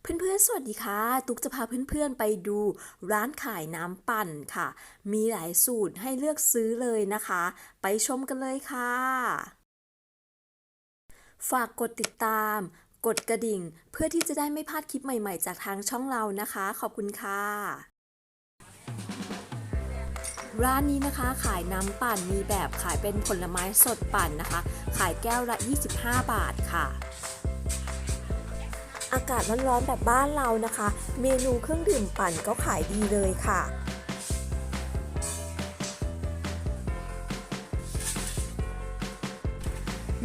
เพื่อนๆ สวัสดีค่ะ ตุ๊กจะพาเพื่อนๆ ไปดูร้านขายน้ำปั่นค่ะ มีหลายสูตรให้เลือกซื้อเลยนะคะ ไปชมกันเลยค่ะ ฝากกดติดตาม กดกระดิ่ง เพื่อที่จะได้ไม่พลาดคลิปใหม่ๆ จากทางช่องเรานะคะ ขอบคุณค่ะ ร้านนี้นะคะขายน้ำปั่นมีแบบขายเป็นผลไม้สดปั่นนะคะ ขายแก้วละ 25 บาทค่ะ อากาศร้อนๆแบบบ้านเรานะคะ เมนูเครื่องดื่มปั่นก็ขายดีเลยค่ะ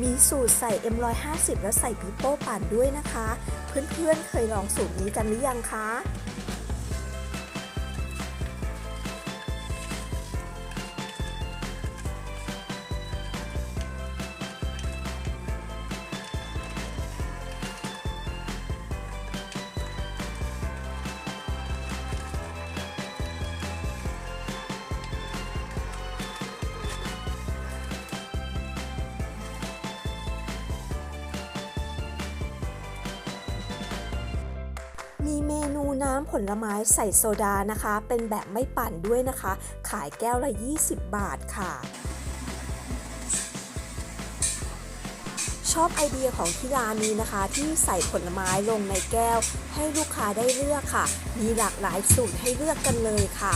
มีสูตรใส่ M150 แล้วใส่ปีโป้ปั่นด้วยนะคะ เพื่อนๆเคยลองสูตรนี้กันหรือยังคะ มีเมนูน้ำผลไม้ใส่โซดานะคะ เป็นแบบไม่ปั่นด้วยนะคะ ขายแก้วละ 20 บาทค่ะ ชอบไอเดียของที่ร้านนี้นะคะ ที่ใส่ผลไม้ลงในแก้ว ให้ลูกค้าได้เลือกค่ะ มีหลากหลายสูตรให้เลือกกันเลยค่ะ